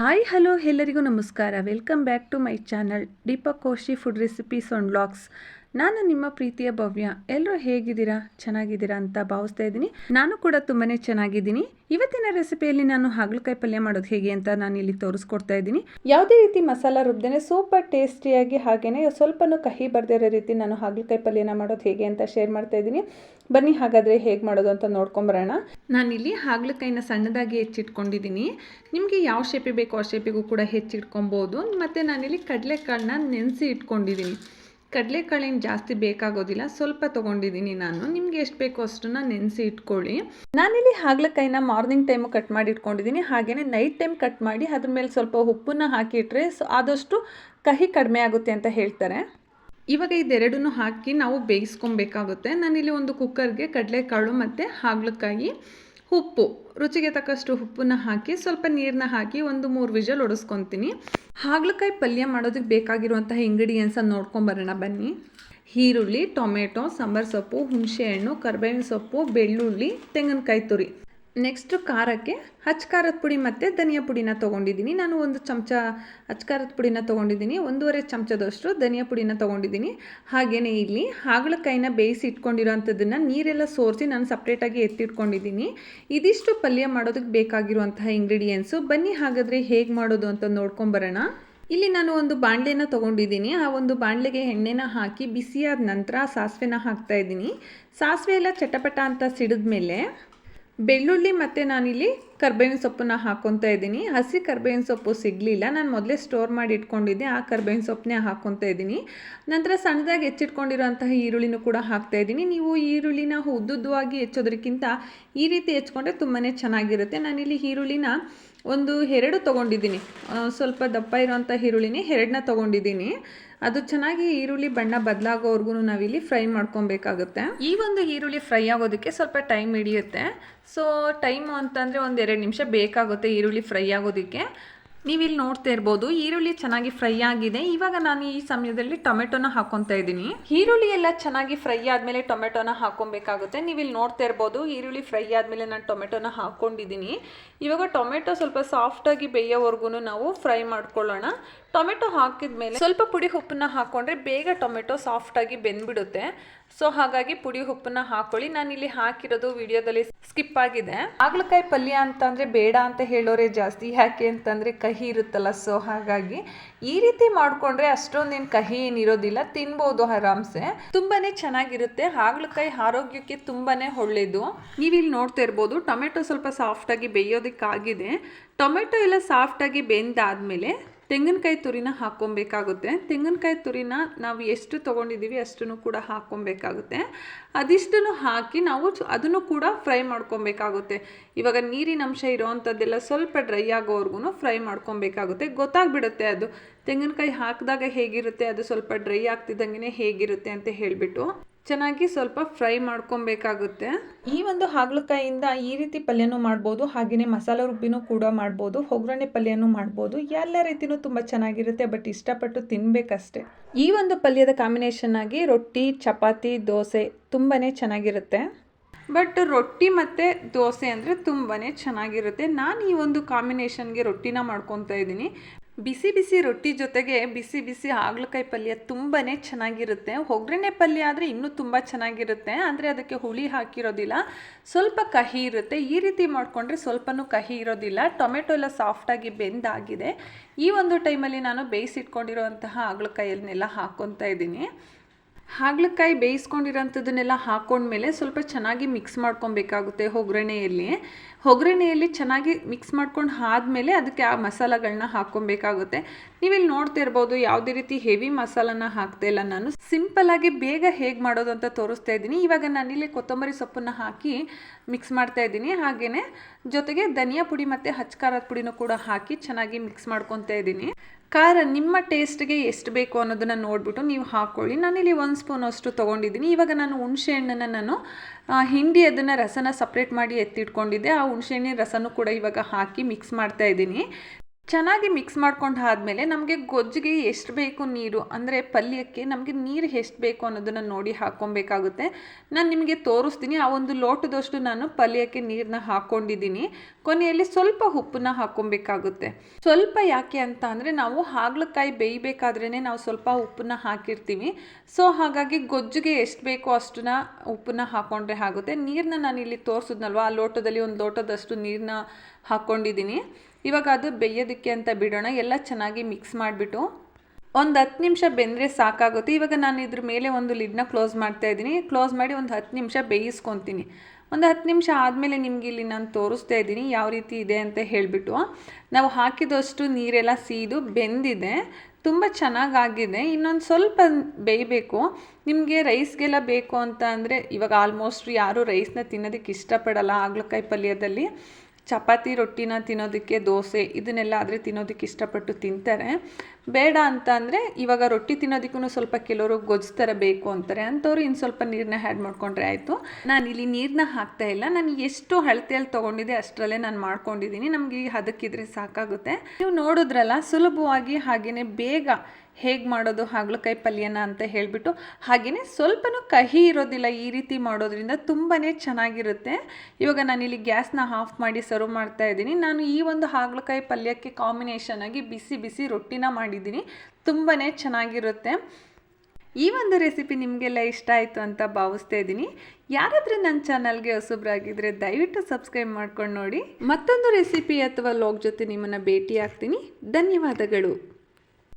Hi, hello, ಎಲ್ಲರಿಗೂ ನಮಸ್ಕಾರ. Welcome back to my channel Deepak Koshi food recipes and blogs. ನಾನು ನಿಮ್ಮ ಪ್ರೀತಿಯ ಭವ್ಯ ಎಲ್ಲರೂ ಹೇಗಿದ್ದೀರಾ, ಚೆನ್ನಾಗಿದ್ದೀರಾ ಅಂತ ಭಾವಿಸ್ತಾ ಇದ್ದೀನಿ. ನಾನು ಕೂಡ ತುಂಬಾ ಚೆನ್ನಾಗಿದ್ದೀನಿ. ಇವತ್ತಿನ ರೆಸಿಪಿಯಲ್ಲಿ ನಾನು ಹಾಗಲಕಾಯಿ ಪಲ್ಯ ಮಾಡೋದು ಹೇಗೆ ಅಂತ ನಾನು ಇಲ್ಲಿ ತೋರಿಸ್ಕೊಡ್ತಾ ಇದ್ದೀನಿ. ಯಾವುದೇ ರೀತಿ ಮಸಾಲ ರುಬ್ದೇನೆ ಸೂಪರ್ ಟೇಸ್ಟಿಯಾಗಿ ಹಾಗೆಯೇ ಸ್ವಲ್ಪನೂ ಕಹಿ ಬರ್ದೇ ಇರೋ ರೀತಿ ನಾನು ಹಾಗಲಕಾಯಿ ಪಲ್ಯನ ಮಾಡೋದು ಹೇಗೆ ಅಂತ ಶೇರ್ ಮಾಡ್ತಾ ಇದ್ದೀನಿ. ಬನ್ನಿ ಹಾಗಾದರೆ ಹೇಗೆ ಮಾಡೋದು ಅಂತ ನೋಡ್ಕೊಂಬರೋಣ. ನಾನಿಲ್ಲಿ ಹಾಗಲಕಾಯಿನ ಸಣ್ಣದಾಗಿ ಹೆಚ್ಚಿಟ್ಕೊಂಡಿದ್ದೀನಿ. ನಿಮಗೆ ಯಾವ ಶೇಪಿಗೆ ಬೇಕೋ ಆ ಶೇಪಿಗೂ ಕೂಡ ಹೆಚ್ಚಿಟ್ಕೊಬೋದು. ಮತ್ತು ನಾನಿಲ್ಲಿ ಕಡಲೆಕಾಳನ್ನ ನೆನೆಸಿ ಇಟ್ಕೊಂಡಿದ್ದೀನಿ. ಕಡಲೆಕಾಳೇನು ಜಾಸ್ತಿ ಬೇಕಾಗೋದಿಲ್ಲ. ಸ್ವಲ್ಪ ತೊಗೊಂಡಿದ್ದೀನಿ ನಾನು. ನಿಮಗೆ ಎಷ್ಟು ಬೇಕೋ ಅಷ್ಟನ್ನ ನೆನೆಸಿ ಇಟ್ಕೊಳ್ಳಿ. ನಾನಿಲ್ಲಿ ಹಾಗಲಕಾಯಿನ ಮಾರ್ನಿಂಗ್ ಟೈಮು ಕಟ್ ಮಾಡಿ ಇಟ್ಕೊಂಡಿದ್ದೀನಿ. ಹಾಗೆಯೇ ನೈಟ್ ಟೈಮ್ ಕಟ್ ಮಾಡಿ ಅದ್ರ ಮೇಲೆ ಸ್ವಲ್ಪ ಉಪ್ಪನ್ನ ಹಾಕಿಟ್ರೆ ಸೊ ಆದಷ್ಟು ಕಹಿ ಕಡಿಮೆ ಆಗುತ್ತೆ ಅಂತ ಹೇಳ್ತಾರೆ. ಇವಾಗ ಇದೆರಡನ್ನೂ ಹಾಕಿ ನಾವು ಬೇಯಿಸ್ಕೊಬೇಕಾಗುತ್ತೆ. ನಾನಿಲ್ಲಿ ಒಂದು ಕುಕ್ಕರ್ಗೆ ಕಡಲೆಕಾಳು ಮತ್ತು ಹಾಗಲಕಾಯಿ ಉಪ್ಪು. ರುಚಿಗೆ ತಕ್ಕಷ್ಟು ಉಪ್ಪನ್ನ ಹಾಕಿ, ಸ್ವಲ್ಪ ನೀರನ್ನ ಹಾಕಿ ಒಂದು ಮೂರು ವಿಜಲ್ ಒಡಿಸ್ಕೊತೀನಿ. ಹಾಗಲಕಾಯಿ ಪಲ್ಯ ಮಾಡೋದಕ್ಕೆ ಬೇಕಾಗಿರುವಂತಹ ನೋಡ್ಕೊಂಡು ನೋಡ್ಕೊಂಬರೋಣ ಬನ್ನಿ. ಈರುಳ್ಳಿ, ಟೊಮೆಟೊ, ಸಾಂಬಾರು ಸೊಪ್ಪು, ಹುಣಸೆಹಣ್ಣು, ಕರ್ಬೇವಿನ ಸೊಪ್ಪು, ಬೆಳ್ಳುಳ್ಳಿ, ತೆಂಗಿನಕಾಯಿ ತುರಿ. ನೆಕ್ಸ್ಟು ಖಾರಕ್ಕೆ ಹಚ್ ಖಾರದ ಪುಡಿ ಮತ್ತು ಧನಿಯಾ ಪುಡಿನ ತೊಗೊಂಡಿದ್ದೀನಿ. ನಾನು ಒಂದು ಚಮಚ ಹಚ್ ಖಾರದ ಪುಡಿನ ತೊಗೊಂಡಿದ್ದೀನಿ. ಒಂದೂವರೆ ಚಮಚದಷ್ಟು ಧನಿಯಾ ಪುಡಿನ ತೊಗೊಂಡಿದ್ದೀನಿ. ಹಾಗೆಯೇ ಇಲ್ಲಿ ಹಾಗಲಕಾಯಿನ ಬೇಯಿಸಿ ಇಟ್ಕೊಂಡಿರೋಂಥದ್ದನ್ನು ನೀರೆಲ್ಲ ಸೋರಿಸಿ ನಾನು ಸಪ್ರೇಟಾಗಿ ಎತ್ತಿಟ್ಕೊಂಡಿದ್ದೀನಿ. ಇದಿಷ್ಟು ಪಲ್ಯ ಮಾಡೋದಕ್ಕೆ ಬೇಕಾಗಿರುವಂತಹ ಇಂಗ್ರೀಡಿಯೆಂಟ್ಸು ಬನ್ನಿ ಹಾಗಾದರೆ ಹೇಗೆ ಮಾಡೋದು ಅಂತ ನೋಡ್ಕೊಂಬರೋಣ. ಇಲ್ಲಿ ನಾನು ಒಂದು ಬಾಣಲೆನ ತೊಗೊಂಡಿದ್ದೀನಿ. ಆ ಒಂದು ಬಾಣಲೆಗೆ ಎಣ್ಣೆನ ಹಾಕಿ ಬಿಸಿಯಾದ ನಂತರ ಸಾಸಿವೆನ ಹಾಕ್ತಾ ಇದ್ದೀನಿ. ಸಾಸಿವೆ ಎಲ್ಲ ಚಟಪಟ ಅಂತ ಸಿಡಿದ ಮೇಲೆ ಬೆಳ್ಳುಳ್ಳಿ ಮತ್ತು ನಾನಿಲ್ಲಿ ಕರ್ಬೇವಿನ ಸೊಪ್ಪನ್ನ ಹಾಕ್ಕೊತಾ ಇದ್ದೀನಿ. ಹಸಿ ಕರ್ಬೇವಿನ ಸೊಪ್ಪು ಸಿಗಲಿಲ್ಲ. ನಾನು ಮೊದಲೇ ಸ್ಟೋರ್ ಮಾಡಿ ಇಟ್ಕೊಂಡಿದ್ದೆ. ಆ ಕರ್ಬೇವಿನ ಸೊಪ್ಪನ್ನೇ ಹಾಕ್ಕೊತಾ ಇದ್ದೀನಿ. ನಂತರ ಸಣ್ಣದಾಗಿ ಹೆಚ್ಚಿಟ್ಕೊಂಡಿರೋಂತಹ ಈರುಳ್ಳಿನೂ ಕೂಡ ಹಾಕ್ತಾ ಇದ್ದೀನಿ. ನೀವು ಈರುಳ್ಳಿನ ಉದ್ದುದ್ದವಾಗಿ ಹೆಚ್ಚೋದಕ್ಕಿಂತ ಈ ರೀತಿ ಹೆಚ್ಕೊಂಡ್ರೆ ತುಂಬಾ ಚೆನ್ನಾಗಿರುತ್ತೆ. ನಾನಿಲ್ಲಿ ಈರುಳ್ಳಿನ ಒಂದು ಎರಡು ತೊಗೊಂಡಿದ್ದೀನಿ. ಸ್ವಲ್ಪ ದಪ್ಪ ಇರೋವಂಥ ಈರುಳ್ಳಿನೇ ಎರಡನ್ನ ತೊಗೊಂಡಿದ್ದೀನಿ. ಅದು ಚೆನ್ನಾಗಿ ಈರುಳ್ಳಿ ಬಣ್ಣ ಬದಲಾಗೋವರೆಗೂ ನಾವಿಲ್ಲಿ ಫ್ರೈ ಮಾಡ್ಕೊಬೇಕಾಗುತ್ತೆ. ಈ ಒಂದು ಈರುಳ್ಳಿ ಫ್ರೈ ಆಗೋದಕ್ಕೆ ಸ್ವಲ್ಪ ಟೈಮ್ ಹಿಡಿಯುತ್ತೆ. ಸೊ ಟೈಮು ಅಂತಂದರೆ ಒಂದು ಎರಡು ನಿಮಿಷ ಬೇಕಾಗುತ್ತೆ ಈರುಳ್ಳಿ ಫ್ರೈ ಆಗೋದಕ್ಕೆ. ನೀವಿಲ್ಲಿ ನೋಡ್ತಾ ಇರ್ಬೋದು, ಈರುಳ್ಳಿ ಚೆನ್ನಾಗಿ ಫ್ರೈ ಆಗಿದೆ. ಇವಾಗ ನಾನು ಈ ಸಮಯದಲ್ಲಿ ಟೊಮೆಟೊನ ಹಾಕೊತಾ ಇದ್ದೀನಿ. ಈರುಳ್ಳಿ ಎಲ್ಲ ಚೆನ್ನಾಗಿ ಫ್ರೈ ಆದಮೇಲೆ ಟೊಮೆಟೊನ ಹಾಕೊಬೇಕಾಗುತ್ತೆ. ನೀವಿಲ್ಲಿ ನೋಡ್ತಾ ಇರ್ಬೋದು, ಈರುಳ್ಳಿ ಫ್ರೈ ಆದಮೇಲೆ ನಾನು ಟೊಮೆಟೊನ ಹಾಕೊಂಡಿದ್ದೀನಿ. ಇವಾಗ ಟೊಮೆಟೊ ಸ್ವಲ್ಪ ಸಾಫ್ಟಾಗಿ ಬೇಯೋವರೆಗೂ ನಾವು ಫ್ರೈ ಮಾಡ್ಕೊಳ್ಳೋಣ. ಟೊಮೆಟೊ ಹಾಕಿದ ಮೇಲೆ ಸ್ವಲ್ಪ ಪುಡಿ ಉಪ್ಪನ್ನ ಹಾಕೊಂಡ್ರೆ ಬೇಗ ಟೊಮೆಟೊ ಸಾಫ್ಟಾಗಿ ಬೆಂದ್ಬಿಡುತ್ತೆ. ಸೊ ಹಾಗಾಗಿ ಪುಡಿ ಉಪ್ಪನ್ನ ಹಾಕೊಳ್ಳಿ. ನಾನು ಇಲ್ಲಿ ಹಾಕಿರೋದು ವಿಡಿಯೋದಲ್ಲಿ ಸ್ಕಿಪ್ ಆಗಿದೆ. ಹಾಗಲಕಾಯಿ ಪಲ್ಯ ಅಂತಂದ್ರೆ ಬೇಡ ಅಂತ ಹೇಳೋರೆ ಜಾಸ್ತಿ. ಯಾಕೆ ಅಂತಂದರೆ ಕಹಿ ಇರುತ್ತಲ್ಲ ಸೊ ಹಾಗಾಗಿ ಈ ರೀತಿ ಮಾಡಿಕೊಂಡ್ರೆ ಅಷ್ಟೊಂದೇನು ಕಹಿ ಏನಿರೋದಿಲ್ಲ. ತಿನ್ಬೋದು ಆರಾಮ್ಸೆ. ತುಂಬಾನೇ ಚೆನ್ನಾಗಿರುತ್ತೆ. ಹಾಗಲಕಾಯಿ ಆರೋಗ್ಯಕ್ಕೆ ತುಂಬಾನೇ ಒಳ್ಳೇದು. ನೀವಿಲ್ಲಿ ನೋಡ್ತಾ ಇರ್ಬೋದು, ಟೊಮೆಟೊ ಸ್ವಲ್ಪ ಸಾಫ್ಟಾಗಿ ಬೇಯೋದಕ್ಕಾಗಿದೆ. ಟೊಮೆಟೊ ಎಲ್ಲ ಸಾಫ್ಟಾಗಿ ಬೆಂದಾದ್ಮೇಲೆ ತೆಂಗಿನಕಾಯಿ ತುರಿನ ಹಾಕ್ಕೊಬೇಕಾಗುತ್ತೆ. ತೆಂಗಿನಕಾಯಿ ತುರಿನ ನಾವು ಎಷ್ಟು ತೊಗೊಂಡಿದ್ದೀವಿ ಅಷ್ಟನ್ನು ಕೂಡ ಹಾಕ್ಕೊಬೇಕಾಗುತ್ತೆ. ಅದಿಷ್ಟನ್ನು ಹಾಕಿ ನಾವು ಅದನ್ನು ಕೂಡ ಫ್ರೈ ಮಾಡ್ಕೊಬೇಕಾಗುತ್ತೆ. ಇವಾಗ ನೀರಿನ ಅಂಶ ಇರೋವಂಥದ್ದೆಲ್ಲ ಸ್ವಲ್ಪ ಡ್ರೈ ಆಗೋವರೆಗೂ ಫ್ರೈ ಮಾಡ್ಕೊಬೇಕಾಗುತ್ತೆ. ಗೊತ್ತಾಗ್ಬಿಡುತ್ತೆ ಅದು. ತೆಂಗಿನಕಾಯಿ ಹಾಕಿದಾಗ ಹೇಗಿರುತ್ತೆ? ಅದು ಸ್ವಲ್ಪ ಡ್ರೈ ಆಗ್ತಿದ್ದಂಗೆ ಹೇಗಿರುತ್ತೆ ಅಂತ ಹೇಳಿಬಿಟ್ಟು. ಚೆನ್ನಾಗಿ ಸ್ವಲ್ಪ ಫ್ರೈ ಮಾಡ್ಕೊಬೇಕಾಗುತ್ತೆ. ಈ ಒಂದು ಹಾಗಲಕಾಯಿಯಿಂದ ಈ ರೀತಿ ಪಲ್ಯನೂ ಮಾಡ್ಬೋದು ಹಾಗೆಯೇ ಮಸಾಲೆ ರುಬ್ಬಿನೂ ಕೂಡ ಮಾಡ್ಬೋದು ಒಗ್ಗರಣೆ ಪಲ್ಯನೂ ಮಾಡ್ಬೋದು. ಎಲ್ಲ ರೀತಿಯೂ ತುಂಬ ಚೆನ್ನಾಗಿರುತ್ತೆ ಬಟ್ ಇಷ್ಟಪಟ್ಟು ತಿನ್ನಬೇಕಷ್ಟೆ ಈ ಒಂದು ಪಲ್ಯದ ಕಾಂಬಿನೇಷನ್ ಆಗಿ ರೊಟ್ಟಿ ಚಪಾತಿ ದೋಸೆ ತುಂಬಾ ಚೆನ್ನಾಗಿರುತ್ತೆ. ಬಟ್ ರೊಟ್ಟಿ ಮತ್ತು ದೋಸೆ ಅಂದರೆ ತುಂಬಾ ಚೆನ್ನಾಗಿರುತ್ತೆ. ನಾನು ಈ ಒಂದು ಕಾಂಬಿನೇಷನ್ಗೆ ರೊಟ್ಟಿನ ಮಾಡ್ಕೊತಾ ಇದ್ದೀನಿ. ಬಿಸಿ ಬಿಸಿ ರೊಟ್ಟಿ ಜೊತೆಗೆ ಬಿಸಿ ಬಿಸಿ ಹಾಗಲಕಾಯಿ ಪಲ್ಯ ತುಂಬಾ ಚೆನ್ನಾಗಿರುತ್ತೆ. ಒಗ್ಗರಣೆ ಪಲ್ಯ ಆದರೆ ಇನ್ನೂ ತುಂಬ ಚೆನ್ನಾಗಿರುತ್ತೆ. ಅಂದರೆ ಅದಕ್ಕೆ ಹುಳಿ ಹಾಕಿರೋದಿಲ್ಲ. ಸ್ವಲ್ಪ ಕಹಿ ಇರುತ್ತೆ. ಈ ರೀತಿ ಮಾಡಿಕೊಂಡ್ರೆ ಸ್ವಲ್ಪನೂ ಕಹಿ ಇರೋದಿಲ್ಲ. ಟೊಮೆಟೊ ಎಲ್ಲ ಸಾಫ್ಟಾಗಿ ಬೆಂದಾಗಿದೆ. ಈ ಒಂದು ಟೈಮಲ್ಲಿ ನಾನು ಬೇಯಿಸಿಟ್ಕೊಂಡಿರೋಂತಹ ಹಾಗಲಕಾಯನ್ನೆಲ್ಲ ಹಾಕ್ಕೊತಾ ಇದ್ದೀನಿ. ಹಾಗಲಕಾಯಿ ಬೇಯಿಸ್ಕೊಂಡಿರೋಂಥದ್ದನ್ನೆಲ್ಲ ಹಾಕ್ಕೊಂಡ್ಮೇಲೆ ಸ್ವಲ್ಪ ಚೆನ್ನಾಗಿ ಮಿಕ್ಸ್ ಮಾಡ್ಕೊಬೇಕಾಗುತ್ತೆ ಒಗ್ಗರಣೆಯಲ್ಲಿ. ಒಗ್ಗರಣೆಯಲ್ಲಿ ಚೆನ್ನಾಗಿ ಮಿಕ್ಸ್ ಮಾಡ್ಕೊಂಡು ಆದಮೇಲೆ ಅದಕ್ಕೆ ಆ ಮಸಾಲಗಳನ್ನ ಹಾಕ್ಕೊಬೇಕಾಗುತ್ತೆ. ನೀವಿಲ್ಲಿ ನೋಡ್ತಾ ಇರ್ಬೋದು, ಯಾವುದೇ ರೀತಿ ಹೆವಿ ಮಸಾಲನ ಹಾಕ್ತಾ ಇಲ್ಲ ನಾನು. ಸಿಂಪಲ್ಲಾಗಿ ಬೇಗ ಹೇಗೆ ಮಾಡೋದು ಅಂತ ತೋರಿಸ್ತಾ ಇದ್ದೀನಿ. ಇವಾಗ ನಾನಿಲ್ಲಿ ಕೊತ್ತಂಬರಿ ಸೊಪ್ಪನ್ನು ಹಾಕಿ ಮಿಕ್ಸ್ ಮಾಡ್ತಾ ಇದ್ದೀನಿ. ಹಾಗೆಯೇ ಜೊತೆಗೆ ಧನಿಯಾ ಪುಡಿ ಮತ್ತು ಹಚ್ ಖಾರದ ಪುಡಿನೂ ಕೂಡ ಹಾಕಿ ಚೆನ್ನಾಗಿ ಮಿಕ್ಸ್ ಮಾಡ್ಕೊತಾ ಇದ್ದೀನಿ. ಖಾರ ನಿಮ್ಮ ಟೇಸ್ಟ್ಗೆ ಎಷ್ಟು ಬೇಕು ಅನ್ನೋದನ್ನು ನೋಡಿಬಿಟ್ಟು ನೀವು ಹಾಕ್ಕೊಳ್ಳಿ. ನಾನಿಲ್ಲಿ ಒಂದು ಸ್ಪೂನ್ ಅಷ್ಟು ತೊಗೊಂಡಿದ್ದೀನಿ. ಇವಾಗ ನಾನು ಹುಣಸೆ ಹಣ್ಣನ್ನು ನಾನು ಹಿಂಡಿ ಅದನ್ನು ರಸನ ಸಪ್ರೇಟ್ ಮಾಡಿ ಎತ್ತಿಟ್ಕೊಂಡಿದ್ದೆ. ಆ ಹುಣಸೆ ಹಣ್ಣಿನ ರಸನೂ ಕೂಡ ಇವಾಗ ಹಾಕಿ ಮಿಕ್ಸ್ ಮಾಡ್ತಾ ಇದ್ದೀನಿ. ಚೆನ್ನಾಗಿ ಮಿಕ್ಸ್ ಮಾಡ್ಕೊಂಡು ಆದಮೇಲೆ ನಮಗೆ ಗೊಜ್ಜಿಗೆ ಎಷ್ಟು ಬೇಕು ನೀರು? ಅಂದರೆ ಪಲ್ಯಕ್ಕೆ ನಮಗೆ ನೀರು ಎಷ್ಟು ಬೇಕು ಅನ್ನೋದನ್ನು ನೋಡಿ ಹಾಕ್ಕೊಬೇಕಾಗುತ್ತೆ. ನಾನು ನಿಮಗೆ ತೋರಿಸ್ತೀನಿ. ಆ ಒಂದು ಲೋಟದಷ್ಟು ನಾನು ಪಲ್ಯಕ್ಕೆ ನೀರನ್ನ ಹಾಕ್ಕೊಂಡಿದ್ದೀನಿ. ಕೊನೆಯಲ್ಲಿ ಸ್ವಲ್ಪ ಉಪ್ಪನ್ನ ಹಾಕ್ಕೊಬೇಕಾಗುತ್ತೆ. ಸ್ವಲ್ಪ ಯಾಕೆ ಅಂತ ಅಂದರೆ ನಾವು ಹಾಗಲಕಾಯಿ ಬೇಯಬೇಕಾದ್ರೇ ನಾವು ಸ್ವಲ್ಪ ಉಪ್ಪನ್ನ ಹಾಕಿರ್ತೀವಿ. ಸೊ ಹಾಗಾಗಿ ಗೊಜ್ಜಿಗೆ ಎಷ್ಟು ಬೇಕೋ ಅಷ್ಟನ್ನ ಉಪ್ಪನ್ನ ಹಾಕ್ಕೊಂಡ್ರೆ ಆಗುತ್ತೆ. ನೀರನ್ನ ನಾನು ಇಲ್ಲಿ ತೋರಿಸಿದ್ನಲ್ವ? ಆ ಲೋಟದಲ್ಲಿ ಒಂದು ಲೋಟದಷ್ಟು ನೀರನ್ನ ಹಾಕ್ಕೊಂಡಿದ್ದೀನಿ. ಇವಾಗ ಅದು ಬೇಯೋದಕ್ಕೆ ಅಂತ ಬಿಡೋಣ. ಎಲ್ಲ ಚೆನ್ನಾಗಿ ಮಿಕ್ಸ್ ಮಾಡಿಬಿಟ್ಟು ಒಂದು ಹತ್ತು ನಿಮಿಷ ಬೆಂದರೆ ಸಾಕಾಗುತ್ತೆ. ಇವಾಗ ನಾನು ಇದ್ರ ಮೇಲೆ ಒಂದು ಲಿಡ್ನ ಕ್ಲೋಸ್ ಮಾಡ್ತಾ ಇದ್ದೀನಿ. ಕ್ಲೋಸ್ ಮಾಡಿ ಒಂದು ಹತ್ತು ನಿಮಿಷ ಬೇಯಿಸ್ಕೊತೀನಿ. ಒಂದು ಹತ್ತು ನಿಮಿಷ ಆದಮೇಲೆ ನಿಮಗೆ ಇಲ್ಲಿ ನಾನು ತೋರಿಸ್ತಾ ಇದ್ದೀನಿ ಯಾವ ರೀತಿ ಇದೆ ಅಂತ ಹೇಳಿಬಿಟ್ಟು. ನಾವು ಹಾಕಿದಷ್ಟು ನೀರೆಲ್ಲ ಸೀದು ಬೆಂದಿದೆ. ತುಂಬ ಚೆನ್ನಾಗಾಗಿದೆ. ಇನ್ನೊಂದು ಸ್ವಲ್ಪ ಬೇಯಬೇಕು. ನಿಮಗೆ ರೈಸ್ಗೆಲ್ಲ ಬೇಕು ಅಂತ ಅಂದರೆ ಇವಾಗ ಆಲ್ಮೋಸ್ಟ್ ಯಾರೂ ರೈಸ್ನ ತಿನ್ನೋದಕ್ಕೆ ಇಷ್ಟಪಡಲ್ಲ. ಹಾಗಲಕಾಯಿ ಪಲ್ಯದಲ್ಲಿ. ಚಪಾತಿ ರೊಟ್ಟಿನ ತಿನ್ನೋದಕ್ಕೆ ದೋಸೆ ಇದನ್ನೆಲ್ಲ ಆದರೆ ತಿನ್ನೋದಕ್ಕೆ ಇಷ್ಟಪಟ್ಟು ತಿಂತಾರೆ. ಬೇಡ ಅಂತ ಅಂದರೆ ಇವಾಗ ರೊಟ್ಟಿ ತಿನ್ನೋದಕ್ಕೂ ಸ್ವಲ್ಪ ಕೆಲವರು ಗೊಜ್ಜು ಬೇಕು ಅಂತಾರೆ. ಅಂಥವ್ರು ಇನ್ನು ಸ್ವಲ್ಪ ನೀರನ್ನ ಆ್ಯಡ್ ಮಾಡ್ಕೊಂಡ್ರೆ ಆಯಿತು. ನಾನು ಇಲ್ಲಿ ನೀರನ್ನ ಹಾಕ್ತಾ ಇಲ್ಲ. ನಾನು ಎಷ್ಟು ಅಳತೆಯಲ್ಲಿ ತೊಗೊಂಡಿದ್ದೆ ಅಷ್ಟರಲ್ಲೇ ನಾನು ಮಾಡ್ಕೊಂಡಿದ್ದೀನಿ. ನಮಗೆ ಅದಕ್ಕಿದ್ರೆ ಸಾಕಾಗುತ್ತೆ. ನೀವು ನೋಡಿದ್ರಲ್ಲ ಸುಲಭವಾಗಿ ಹಾಗೆಯೇ ಬೇಗ ಹೇಗೆ ಮಾಡೋದು, ಹಾಗಲಕಾಯಿ ಪಲ್ಯನ ಅಂತ ಹೇಳಿಬಿಟ್ಟು ಹಾಗೆಯೇ ಸ್ವಲ್ಪನೂ ಕಹಿ ಇರೋದಿಲ್ಲ ಈ ರೀತಿ ಮಾಡೋದ್ರಿಂದ ತುಂಬಾ ಚೆನ್ನಾಗಿರುತ್ತೆ. ಇವಾಗ ನಾನಿಲ್ಲಿ ಗ್ಯಾಸ್ನ ಆಫ್ ಮಾಡಿ ಸರ್ವ್ ಮಾಡ್ತಾ ಇದ್ದೀನಿ. ನಾನು ಈ ಒಂದು ಹಾಗಲಕಾಯಿ ಪಲ್ಯಕ್ಕೆ ಕಾಂಬಿನೇಷನ್ ಆಗಿ ಬಿಸಿ ಬಿಸಿ ರೊಟ್ಟಿನ ಮಾಡಿದ್ದೀನಿ. ತುಂಬಾ ಚೆನ್ನಾಗಿರುತ್ತೆ. ಈ ಒಂದು ರೆಸಿಪಿ ನಿಮಗೆಲ್ಲ ಇಷ್ಟ ಆಯಿತು ಅಂತ ಭಾವಿಸ್ತಾ ಇದ್ದೀನಿ. ಯಾರಾದರೂ ನನ್ನ ಚಾನಲ್ಗೆ ಹೊಸಬ್ರಾಗಿದ್ದರೆ ದಯವಿಟ್ಟು ಸಬ್ಸ್ಕ್ರೈಬ್ ಮಾಡ್ಕೊಂಡು ನೋಡಿ. ಮತ್ತೊಂದು ರೆಸಿಪಿ ಅಥವಾ ಲಾಗ್ ಜೊತೆ ನಿಮ್ಮನ್ನು ಭೇಟಿ ಆಗ್ತೀನಿ ಧನ್ಯವಾದಗಳು.